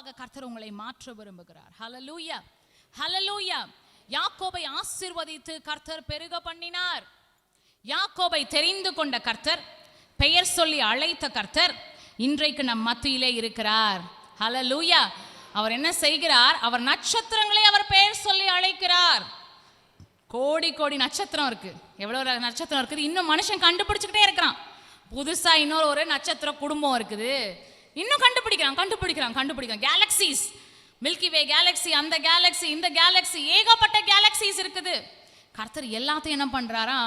யாக்கோபாக கர்த்தர் உங்களை மாற்ற விரும்புகிறார். ஹலலூயா ஹலலூயா யாக்கோபை ஆசிர்வதித்து கர்த்தர் பெருக பண்ணினார். யாக்கோபை தெரிந்து கொண்ட கர்த்தர் பெயர் சொல்லி அழைத்த கர்த்தர் இன்றைக்கு நம் மத்தியிலே இருக்கிறார். ஹலலூயா அவர் என்ன செய்கிறார்? அவர் நட்சத்திரங்களை அவர் பெயர் சொல்லி அழைக்கிறார். கோடி கோடி நட்சத்திரம் இருக்கு. எவ்வளோ நட்சத்திரம் இருக்குது? இன்னும் மனுஷன் கண்டுபிடிச்சிக்கிட்டே இருக்கிறான். புதுசாக இன்னொரு ஒரு நட்சத்திர குடும்பம் இருக்குது. இன்னும் கண்டுபிடிக்கிறான் கண்டுபிடிக்கிறான் கண்டுபிடிக்கிறான். கேலக்சிஸ் மில்கி வே கேலக்ஸி அந்த கேலக்ஸி இந்த கேலக்ஸி ஏகப்பட்ட கேலக்சிஸ் இருக்குது. கர்த்தர் எல்லாத்தையும் என்ன பண்ணுறாரா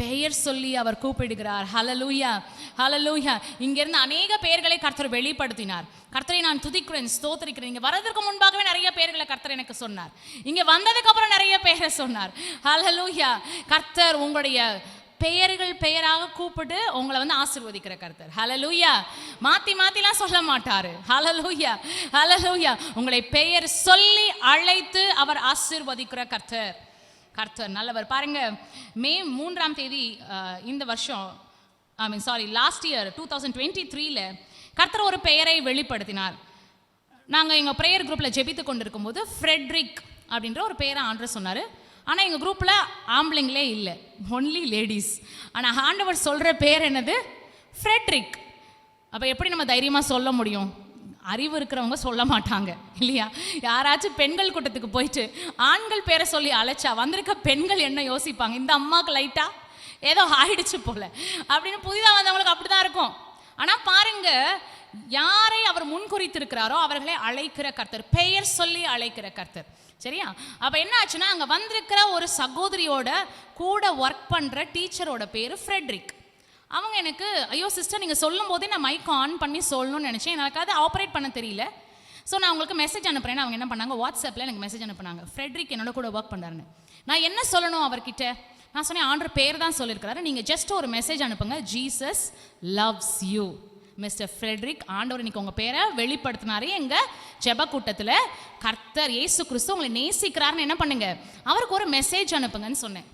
பெயர் சொல்லி அவர் கூப்பிடுகிறார். ஹலலூயா ஹலலூயா இங்கேருந்து அநேக பெயர்களை கர்த்தர் வெளிப்படுத்தினார். கர்த்தரை நான் துதிக்கிறேன் ஸ்தோத்திரிக்கிறேன். இங்கே வரதுக்கு முன்பாகவே நிறைய பேர்களை கர்த்தர் எனக்கு சொன்னார். இங்கே வந்ததுக்கப்புறம் நிறைய பேரை சொன்னார். ஹலலூயா கர்த்தர் உங்களுடைய பெயர்கள் பெயராக கூப்பிட்டு உங்களை வந்து ஆசிர்வதிக்கிற கருத்தர். ஹலலூயா மாத்தி மாத்திலாம் சொல்ல மாட்டாரு. ஹலலூயா ஹலலூயா உங்களை பெயர் சொல்லி அழைத்து அவர் ஆசீர்வதிக்கிற கர்த்தர். கர்த்தர் நல்லவர். பாருங்க மே மூன்றாம் தேதி இந்த வருஷம் I mean sorry last year two thousand twenty த்ரீல கர்த்தர் ஒரு பெயரை வெளிப்படுத்தினார். நாங்கள் எங்கள் ப்ரேயர் குரூப்பில் ஜெபித்து கொண்டிருக்கும்போது ஃப்ரெட்ரிக் அப்படின்ற ஒரு பெயரை ஆண்டு சொன்னார். ஆனால் எங்கள் குரூப்பில் ஆம்பளைங்களே இல்லை. ஒன்லி லேடிஸ் ஆனால் ஆண்டவர் சொல்கிற பேர் என்னது? ஃப்ரெட்ரிக் அப்போ எப்படி நம்ம தைரியமாக சொல்ல முடியும்? அறிவு இருக்கிறவங்க சொல்ல மாட்டாங்க இல்லையா? யாராச்சும் பெண்கள் கூட்டத்துக்கு போயிட்டு ஆண்கள் பேரை சொல்லி அழைச்சா வந்திருக்க பெண்கள் என்ன யோசிப்பாங்க? இந்த அம்மாவுக்கு லைட்டா ஏதோ ஆயிடுச்சு போல. அப்படின்னு புதிதாக வந்தவங்களுக்கு அப்படிதான் இருக்கும். ஆனால் பாருங்க யாரை அவர் முன்குறித்திருக்கிறாரோ அவர்களை அழைக்கிற கர்த்தர் பெயர் சொல்லி அழைக்கிற கர்த்தர். சரியா? அப்ப என்ன ஆச்சுன்னா அங்க வந்திருக்கிற ஒரு சகோதரியோட கூட ஒர்க் பண்ற டீச்சரோட பேரு ஃப்ரெட்ரிக் அவங்க எனக்கு ஐயோ சிஸ்டர் நீங்கள் சொல்லும் போதே நான் மைக் ஆன் பண்ணி சொல்லணும்னு நினச்சேன். எனக்கு அது ஆப்ரேட் பண்ண தெரியல. ஸோ நான் உங்களுக்கு மெசேஜ் அனுப்புறேன். அவங்க என்ன பண்ணாங்க? வாட்ஸ்அப்பில் எனக்கு மெசேஜ் அனுப்புனாங்க. ஃப்ரெட்ரிக் என்னோட கூட ஒர்க் பண்ணுறாருன்னு நான் என்ன சொல்லணும் அவர்கிட்ட? நான் சொன்னேன் ஆண்டர் பேர் தான் சொல்லியிருக்கிறாரு. நீங்கள் ஜஸ்ட் ஒரு மெசேஜ் அனுப்புங்க. Jesus loves you mister Frederick ஆண்டவர் இன்னைக்கு உங்கள் பேரை வெளிப்படுத்தினாரு. எங்கள் ஜெப கூட்டத்தில் கர்த்தர் இயேசு கிறிஸ்து உங்களை நேசிக்கிறாருன்னு என்ன பண்ணுங்க? அவருக்கு ஒரு மெசேஜ் அனுப்புங்கன்னு சொன்னேன்.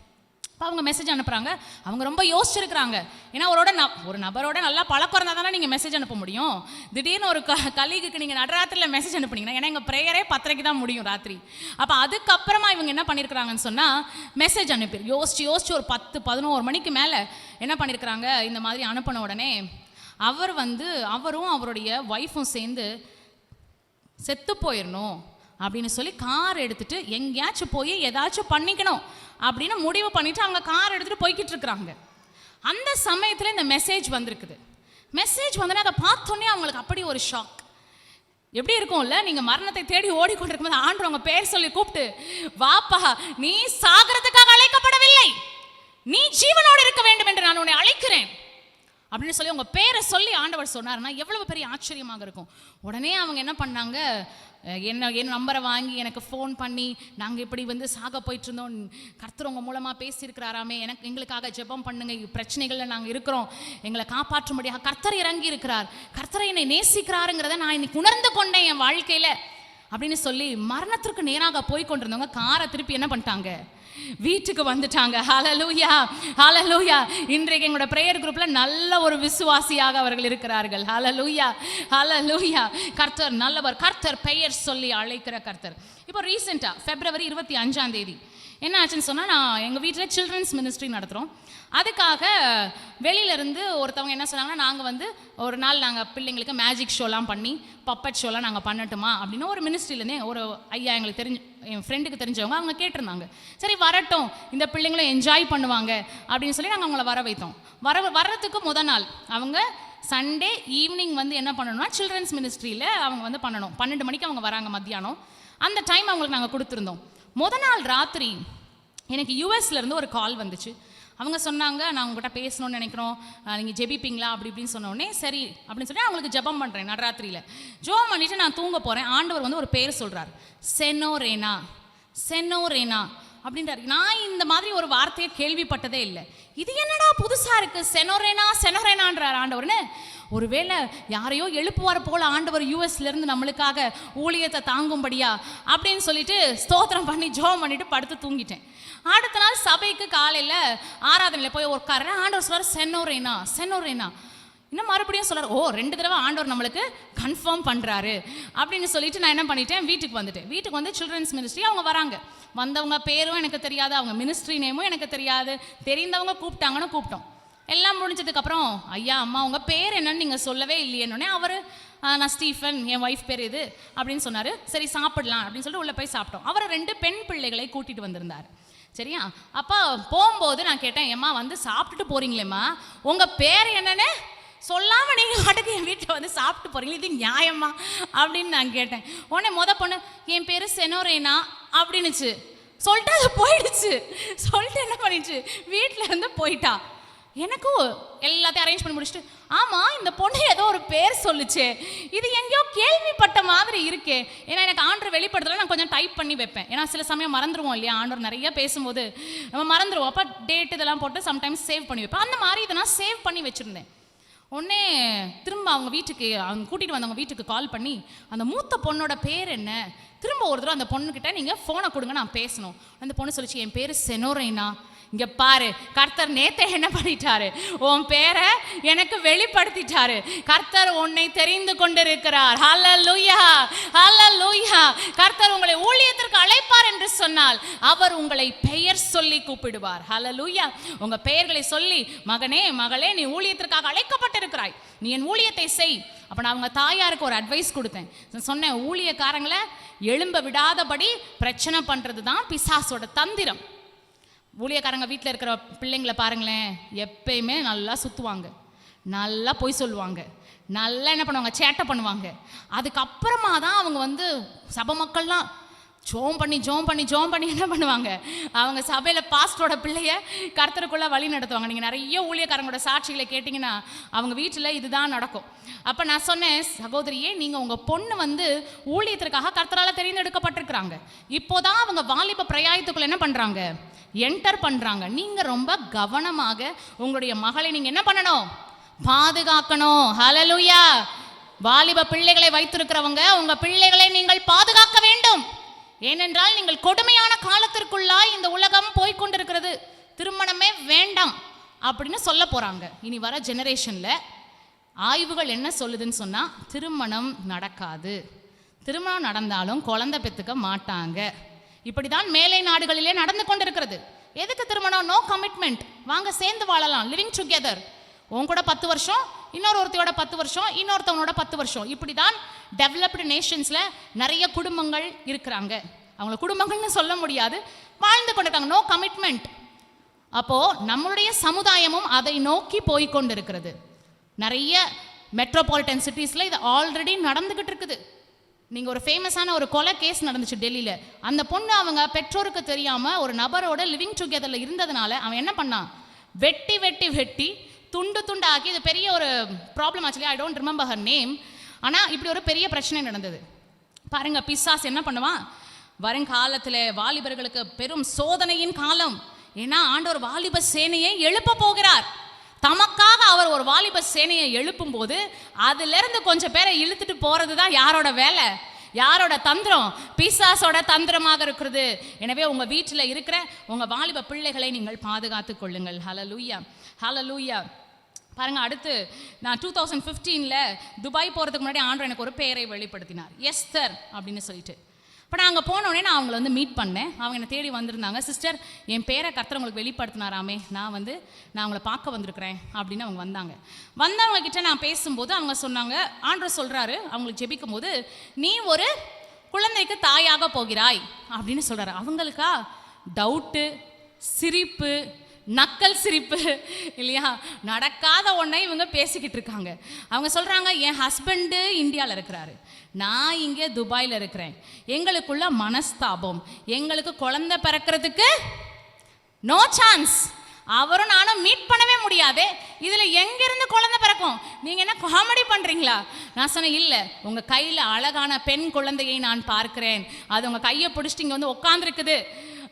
இப்போ அவங்க மெசேஜ் அனுப்புகிறாங்க அவங்க ரொம்ப யோசிச்சிருக்கிறாங்க. ஏன்னா அவரோட ந ஒரு நபரோட நல்லா பழக்கம் இருந்தால் தானே நீங்கள் மெசேஜ் அனுப்ப முடியும். திடீர்னு ஒரு க கலீகுக்கு நீங்கள் நடராத்திரியில் மெசேஜ் அனுப்புனீங்கன்னா ஏன்னா எங்கள் ப்ரேயரே பத்தரைக்கு தான் முடியும் ராத்திரி. அப்போ அதுக்கப்புறமா இவங்க என்ன பண்ணியிருக்கிறாங்கன்னு சொன்னால் மெசேஜ் அனுப்பி யோசிச்சு யோசிச்சு ஒரு பத்து பதினோரு மணிக்கு மேலே என்ன பண்ணியிருக்கிறாங்க இந்த மாதிரி அனுப்பின உடனே அவர் வந்து அவரும் அவருடைய ஒய்ஃபும் சேர்ந்து செத்து போயிடணும் அப்படின்னு சொல்லி கார் எடுத்துட்டு எங்கேயாச்சும் போய் ஏதாச்சும் பண்ணிக்கணும் அப்படின்னு முடிவு பண்ணிட்டு அவங்க கார் எடுத்துட்டு போய்கிட்டு இருக்கிறாங்க. அந்த சமயத்தில் இந்த மெசேஜ் வந்திருக்குது. மெசேஜ் வந்தோடனே அதை பார்த்தோன்னே அவங்களுக்கு அப்படி ஒரு ஷாக் எப்படி இருக்கும்ல? நீங்கள் மரணத்தை தேடி ஓடிக்கொண்டிருக்கும் போது ஆண்டு அவங்க பேர் சொல்லி கூப்பிட்டு வாப்பா நீ சாகிறதுக்காக அழைக்கப்படவில்லை. நீ ஜீவனோடு இருக்க வேண்டும் என்று நான் உன்னை அழைக்கிறேன். அப்படின்னு சொல்லி உங்கள் பேரை சொல்லி ஆண்டவர் சொன்னாருன்னா எவ்வளவு பெரிய ஆச்சரியமாக இருக்கும். உடனே அவங்க என்ன பண்ணாங்க? என்ன என் நம்பரை வாங்கி எனக்கு ஃபோன் பண்ணி நாங்கள் இப்படி வந்து சாக போயிட்டு இருந்தோம் கர்த்தர் உங்கள் மூலமாக பேசியிருக்கிறாராமே. எனக்கு எங்களுக்காக ஜெபம் பண்ணுங்க. பிரச்சனைகளில் நாங்கள் இருக்கிறோம். எங்களை காப்பாற்றும்படியாக கர்த்தர் இறங்கி இருக்கிறார் கர்த்தரை என்னை நேசிக்கிறாருங்கிறத நான் இன்னைக்கு உணர்ந்து கொண்டேன் என் வாழ்க்கையில். அப்படின்னு சொல்லி மரணத்திற்கு நேராக போய் கொண்டிருந்தவங்க காரை திருப்பி என்ன பண்ணிட்டாங்க? வீட்டுக்கு வந்துட்டாங்க. ஹலலூயா ஹலலூயா இன்றைக்கு எங்களோட ப்ரேயர் குரூப்பில் நல்ல ஒரு விசுவாசியாக அவர்கள் இருக்கிறார்கள். ஹலலூயா ஹலலூயா கர்த்தர் நல்லவர். கர்த்தர் பெயர் சொல்லி அழைக்கிற கர்த்தர். இப்போ ரீசெண்டாக பிப்ரவரி இருபத்தி அஞ்சாம் தேதி. என்ன ஆச்சுன்னு சொன்னால் நான் எங்கள் வீட்டில் சில்ட்ரன்ஸ் மினிஸ்ட்ரி நடத்துகிறோம் அதுக்காக வெளியிலேருந்து ஒருத்தவங்க என்ன சொன்னாங்கன்னா நாங்கள் வந்து ஒரு நாள் நாங்கள் பிள்ளைங்களுக்கு மேஜிக் ஷோலாம் பண்ணி பப்பட் ஷோலாம் நாங்கள் பண்ணட்டுமா? அப்படின்னு ஒரு மினிஸ்ட்ரியிலேருந்து ஒரு ஐயா எங்களுக்கு தெரிஞ்ச என் ஃப்ரெண்டுக்கு தெரிஞ்சவங்க அவங்க கேட்டிருந்தாங்க. சரி வரட்டும். இந்த பிள்ளைங்களும் என்ஜாய் பண்ணுவாங்க அப்படின்னு சொல்லி நாங்கள் அவங்கள வர வைத்தோம் வர வர்றதுக்கு முத நாள் அவங்க சண்டே ஈவினிங் வந்து என்ன பண்ணணும்னா சில்ட்ரன்ஸ் மினிஸ்ட்ரியில் அவங்க வந்து பண்ணணும். பன்னெண்டு மணிக்கு அவங்க வராங்க மத்தியானம். அந்த டைம் அவங்களுக்கு நாங்கள் கொடுத்துருந்தோம். முத நாள் ராத்திரி எனக்கு யூஎஸ்லேருந்து ஒரு கால் வந்துச்சு. அவங்க சொன்னாங்க நான் உங்கள்கிட்ட பேசணும்னு நினைக்கிறோம். நீங்கள் ஜெபிப்பீங்களா? அப்படி இப்படின்னு சொன்னோடனே சரி அப்படின்னு சொல்லி அவங்களுக்கு ஜெபம் பண்ணுறேன் நடராத்திரியில். ஜெபம் பண்ணிவிட்டு நான் தூங்க போகிறேன் ஆண்டவர் வந்து ஒரு பேர் சொல்கிறார் செனோரேனா. செனோரேனா. அப்படின்றாரு. நான் இந்த மாதிரி ஒரு வார்த்தையை கேள்விப்பட்டதே இல்லை. இது என்னடா புதுசா இருக்கு? செனோரேனா செனோரேனான்றார் ஆண்டவர்னு. ஒருவேளை யாரையோ எழுப்புவார் போல ஆண்டவர் யூஎஸ்ல இருந்து நம்மளுக்காக ஊழியத்தை தாங்கும்படியா அப்படின்னு சொல்லிட்டு ஸ்தோத்திரம் பண்ணி ஜோம் பண்ணிட்டு படுத்து தூங்கிட்டேன். அடுத்த நாள் சபைக்கு காலையில ஆராதனையில் போய் உட்காரேன் ஆண்டவர் சொல்றாரு சென்னோரேனா சென்னோரேனா இன்னும் மறுபடியும் சொல்கிறார் ஓ ரெண்டு தடவை ஆண்டவர் நம்மளுக்கு கன்ஃபார்ம் பண்ணுறாரு அப்படின்னு சொல்லிட்டு நான் என்ன பண்ணிட்டேன் வீட்டுக்கு வந்துட்டேன். வீட்டுக்கு வந்து சில்ட்ரன்ஸ் மினிஸ்ட்ரி அவங்க வராங்க. வந்தவங்க பேரும் எனக்கு தெரியாது அவங்க மினிஸ்ட்ரி நேமும் எனக்கு தெரியாது. தெரிந்தவங்க கூப்பிட்டாங்கன்னு கூப்பிட்டோம். எல்லாம் முடிஞ்சதுக்கப்புறம் ஐயா அம்மா உங்கள் பேர் என்னன்னு நீங்கள் சொல்லவே இல்லையேன்னொடனே அவர் நான் ஸ்டீஃபன் என் ஒய்ஃப் பேர் இது அப்படின்னு சொன்னார். சரி சாப்பிடலாம் அப்படின்னு சொல்லிட்டு உள்ளே போய் சாப்பிட்டோம். அவர் ரெண்டு பெண் பிள்ளைகளை கூட்டிகிட்டு வந்திருந்தார். சரியா? அப்போ போகும்போது நான் கேட்டேன் ஏம்மா வந்து சாப்பிட்டுட்டு போகிறீங்களேம்மா உங்கள் பேர் என்னன்னு சொல்லாமல் நீங்கள் பாட்டுக்கு என் வீட்டில் வந்து சாப்பிட்டு போறீங்க இது நியாயமா? அப்படின்னு நான் கேட்டேன். உடனே மொதல் பொண்ணு என் பேர் செனோரேனா? அப்படின்னுச்சு. சொல்லிட்டு அது போயிடுச்சு. சொல்லிட்டு என்ன பண்ணிடுச்சு வீட்டில் இருந்து போயிட்டா. எனக்கும் எல்லாத்தையும் அரேஞ்ச் பண்ணி முடிச்சுட்டு ஆமாம் இந்த பொண்ணு ஏதோ ஒரு பேர் சொல்லுச்சே. இது எங்கேயோ கேள்விப்பட்ட மாதிரி இருக்கே. ஏன்னா எனக்கு ஆண்டர் வெளிப்படுத்தல நான் கொஞ்சம் டைப் பண்ணி வைப்பேன். ஏன்னா சில சமயம் மறந்துடுவோம் இல்லையா? ஆண்டர் நிறைய பேசும்போது. நம்ம மறந்துடுவோம் அப்போ டேட் இதெல்லாம் போட்டு சம்டைம்ஸ் சேவ் பண்ணி வைப்பேன். அந்த மாதிரி இதை நான் சேவ் பண்ணி வச்சுருந்தேன். உடனே திரும்ப அவங்க வீட்டுக்கு அவங்க கூட்டிகிட்டு வந்தவங்க வீட்டுக்கு கால் பண்ணி அந்த மூத்த பொண்ணோட பேர் என்ன? திரும்ப ஒரு தடவை அந்த பொண்ணுக்கிட்ட நீங்கள் ஃபோனை கொடுங்க நான் பேசணும். அந்த பொண்ணு சொல்லிச்சு என் பேர் செனோரைனா. இங்கே பாரு கர்த்தர் நேத்தே என்ன பண்ணிட்டாரு? உன் பேரை எனக்கு வெளிப்படுத்திட்டாரு. கர்த்தர் உன்னை தெரிந்து கொண்டிருக்கிறார். ஹால்லா லூயா கர்த்தர் உங்களை ஊழியத்திற்கு அழைப்பார் என்று சொன்னால் அவர் உங்களை பெயர் சொல்லி கூப்பிடுவார். ஹால லூயா உங்கள் பெயர்களை சொல்லி மகனே மகளே நீ ஊழியத்திற்காக இருக்கிறாய். நீ என் ஊழியத்தை செய். அப்ப நான் அவங்க தாயாருக்கு ஒரு அட்வைஸ் கொடுத்தேன். சொன்னேன் ஊழியக்காரங்களை எழும்ப விடாதபடி பிரச்சனை பண்ணுறது தான் பிசாசோட தந்திரம். ஊழியக்காரங்க வீட்டில் இருக்கிற பிள்ளைங்களை பாருங்களேன் எப்பயுமே நல்லா சுற்றுவாங்க நல்லா பொய் சொல்லுவாங்க. நல்லா என்ன பண்ணுவாங்க சேட்டை பண்ணுவாங்க. அதுக்கப்புறமா தான் அவங்க வந்து சபை மக்கள்லாம் ஜோம் பண்ணி ஜோம் பண்ணி ஜோம் பண்ணி என்ன பண்ணுவாங்க? அவங்க சபையில் பாஸ்டரோட பிள்ளைய கர்த்தருக்குள்ளே வழி நடத்துவாங்க. நீங்கள் நிறைய ஊழியக்காரங்களோட சாட்சிகளை கேட்டிங்கன்னா அவங்க வீட்டில் இதுதான் நடக்கும். அப்போ நான் சொன்னேன் சகோதரியே நீங்கள் உங்கள் பொண்ணு வந்து ஊழியத்திற்காக கர்த்தரால் தெரிந்தெடுக்கப்பட்டிருக்கிறாங்க. இப்போதான் அவங்க வாலிப பிரயாயத்துக்குள்ளே என்ன பண்ணுறாங்க என்டர் பண்ணுறாங்க நீங்கள் ரொம்ப கவனமாக உங்களுடைய மகளை நீங்கள் என்ன பண்ணணும்? பாதுகாக்கணும். ஹலலுயா வாலிப பிள்ளைகளை வைத்திருக்கிறவங்க உங்கள் பிள்ளைகளை நீங்கள் பாதுகாக்க வேண்டும். ஏனென்றால் நீங்கள் கொடுமையான காலத்திற்குள்ளாய் இந்த உலகம் போய்கொண்டிருக்கிறது திருமணமே வேண்டாம் அப்படின்னு சொல்ல போகிறாங்க இனி வர ஜெனரேஷனில் ஆய்வுகள் என்ன சொல்லுதுன்னு சொன்னால் திருமணம் நடக்காது. திருமணம் நடந்தாலும் குழந்தை பெற்றுக்க மாட்டாங்க. இப்படி தான் மேலை நாடுகளிலே நடந்து கொண்டிருக்கிறது. எதுக்கு திருமணம்? நோ கமிட்மெண்ட் வாங்க சேர்ந்து வாழலாம். லிவிங் டுகெதர் உன் கூட பத்து வருஷம் இன்னொரு ஒருத்தையோட பத்து வருஷம் இன்னொருத்தவனோட பத்து வருஷம். இப்படி தான் டெவலப்டு நேஷன்ஸில் நிறைய குடும்பங்கள் இருக்கிறாங்க. அவங்கள குடும்பங்கள்னு சொல்ல முடியாது. வாழ்ந்து கொண்டிருக்காங்க. நோ கமிட்மெண்ட் அப்போது நம்மளுடைய சமுதாயமும் அதை நோக்கி போய் கொண்டிருக்கிறது. நிறைய மெட்ரோபாலிட்டன் சிட்டிஸில் இது ஆல்ரெடி நடந்துக்கிட்டு இருக்குது. நீங்கள் ஒரு ஃபேமஸான ஒரு கொலை கேஸ் நடந்துச்சு டெல்லியில். அந்த பொண்ணு அவங்க பெற்றோருக்கு தெரியாமல் ஒரு நபரோட லிவிங் டுகெதரில் இருந்ததுனால அவன் என்ன பண்ணான்? வெட்டி வெட்டி வெட்டி துண்டு துண்டு ஆக்கி இது பெரிய ஒரு ப்ராப்ளம் ஆச்சு I don't remember her name ஆனால் இப்படி ஒரு பெரிய பிரச்சனை நடந்தது. பாருங்கள் பிசாஸ் என்ன பண்ணுவான் வருங்காலத்தில் வாலிபர்களுக்கு பெரும் சோதனையின் காலம். ஏன்னா ஆண்டவர் வாலிப சேனையை எழுப்ப போகிறார். தமக்காக அவர் ஒரு வாலிப சேனையை எழுப்பும் போது அதிலிருந்து கொஞ்சம் பேரை இழுத்துட்டு போகிறது தான் யாரோட வேலை? யாரோட தந்திரம்? பிசாசோட தந்திரமாக இருக்கிறது. எனவே உங்கள் வீட்டில் இருக்கிற உங்கள் வாலிப பிள்ளைகளை நீங்கள் பாதுகாத்து கொள்ளுங்கள். ஹலலூயா ஹலலூயா பாருங்கள் அடுத்து நான் டூ தௌசண்ட் ஃபிஃப்டீனில் துபாய் போகிறதுக்கு முன்னாடி ஆண்டவர் எனக்கு ஒரு பெயரை வெளிப்படுத்தினார். எஸ்தர் அப்படின்னு சொல்லிட்டு. இப்போ நான் அங்கே போனோடனே நான் அவங்கள வந்து மீட் பண்ணேன். அவங்க என்னை தேடி வந்திருந்தாங்க. சிஸ்டர் என் பேரை கர்த்தர் உங்களுக்கு வெளிப்படுத்தினாராமே. நான் வந்து நான் அவங்கள பார்க்க வந்திருக்கிறேன் அப்படின்னு அவங்க வந்தாங்க. வந்தவங்க கிட்ட நான் பேசும்போது அவங்க சொன்னாங்க ஆண்டர் சொல்கிறாரு அவங்களுக்கு ஜெபிக்கும் போது நீ ஒரு குழந்தைக்கு தாயாக போகிறாய் அப்படின்னு சொல்கிறாரு அவங்களுக்கா? டவுட்டு சிரிப்பு நக்கல் சிரிப்பு இல்லையா? நடக்காத ஒன்றை இவங்க பேசிக்கிட்டு இருக்காங்க. அவங்க சொல்கிறாங்க என் ஹஸ்பண்டு இந்தியாவில் இருக்கிறாரு. நான் இங்கே துபாயில் இருக்கிறேன். எங்களுக்குள்ள மனஸ்தாபம். எங்களுக்கு குழந்தை பிறக்கிறதுக்கு நோ சான்ஸ் அவரும் நானும் மீட் பண்ணவே முடியாது. இதில் எங்கேருந்து குழந்தை பிறக்கும்? நீங்கள் என்ன காமெடி பண்ணுறீங்களா நான் சொன்னேன் இல்லை. உங்கள் கையில் அழகான பெண் குழந்தையை நான் பார்க்கிறேன். அது உங்கள் கையை பிடிச்சிட்டு இங்கே வந்து உட்காந்துருக்குது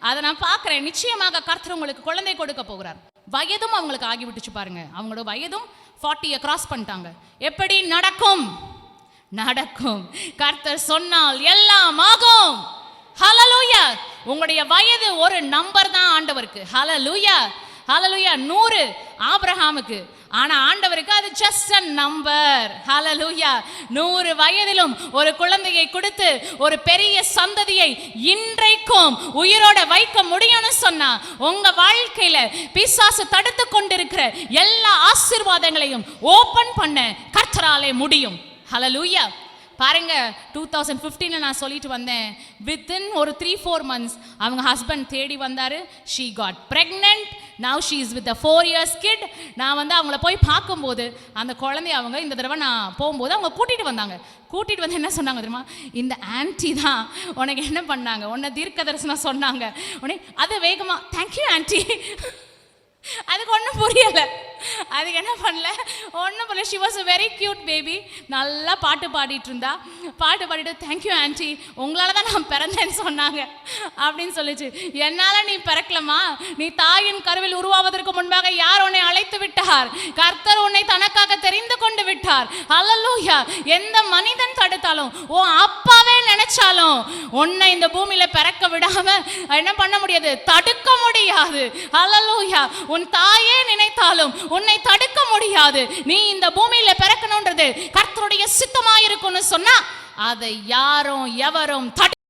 அதை நான் பார்க்குறேன். நிச்சயமாக கர்த்தர் உங்களுக்கு குழந்தை கொடுக்க போகிறார். வயதும் அவங்களுக்கு ஆகிவிட்டுச்சு பாருங்க. அவங்களோட வயதும் ஃபார்ட்டியை கிராஸ் பண்ணிட்டாங்க. எப்படி? நடக்கும். நடக்கும். கர்த்தர் சொன்னால் எல்லாம் ஆகும். ஹலலூயா உங்களுடைய வயது ஒரு நம்பர் தான் ஆண்டவருக்கு. ஹலலூயா ஹலலூயா நூறு. ஆபிரஹாமுக்கு ஆனால் ஆண்டவருக்கு அது ஜஸ்ட் அ நம்பர் ஹalleluya நூறு வயதிலும் ஒரு குழந்தையை கொடுத்து ஒரு பெரிய சந்ததியை இன்றைக்கும் உயிரோட வைக்க முடியும்னு சொன்னா உங்க வாழ்க்கையில பிசாசு தடுத்து கொண்டிருக்கிற எல்லா ஆசீர்வாதங்களையும் ஓபன் பண்ண கர்த்தராலே முடியும். ஹalleluya பாருங்க டூ தௌசண்ட் ஃபிஃப்டீனில் நான் சொல்லிட்டு வந்தேன். வித்தின் ஒரு த்ரீ ஃபோர் மந்த்ஸ் அவங்க ஹஸ்பண்ட் தேடி வந்தார். She got pregnant now she is with a four years kid நான் வந்து அவங்கள போய் பார்க்கும்போது அந்த குழந்தைய அவங்க இந்த தடவை நான் போகும்போது அவங்க கூட்டிகிட்டு வந்தாங்க. கூட்டிகிட்டு வந்து என்ன சொன்னாங்க தெரியுமா? இந்த ஆன்டி தான் உனக்கு என்ன பண்ணாங்க? உன்னை தீர்க்க தரிசனம் சொன்னாங்க. உடனே அது வேகமாக தேங்க்யூ ஆன்ட்டி அதுக்கு ஒன்றும் புரியலை. அதுக்கு என்ன பண்ணல? ஒன்றும் பண்ணல. She was a very cute baby நல்லா பாட்டு பாடிட்டு இருந்தா. பாட்டு பாடிட்டு தேங்க்யூ ஆன்ட்டி உங்களால தான் நான் பிறந்தேன்னு சொன்னாங்க. அப்படின்னு சொல்லிச்சு. என்னால் நீ பிறக்கலமா நீ தாயின் கருவில் உருவாவதற்கு முன்பாக யார் உன்னை அழைத்து விட்டார்? கர்த்தர் உன்னை தனக்காக தெரிந்து கொண்டு விட்டார். அல்லலூயா எந்த மனிதன் தடுத்தாலும் ஓ அப்பாவே நினைச்சாலும் உன்னை இந்த பூமியில பிறக்க விடாம என்ன பண்ண முடியாது? தடுக்க முடியாது. அல்லலூயா உன் தாயே நினைத்தாலும் உன்னை தடுக்க முடியாது. நீ இந்த பூமியில பிறக்கணும்ன்றது கர்த்தருடைய சித்தமாயிருக்கும்னு சொன்னா அதை யாரும் எவரும் தடு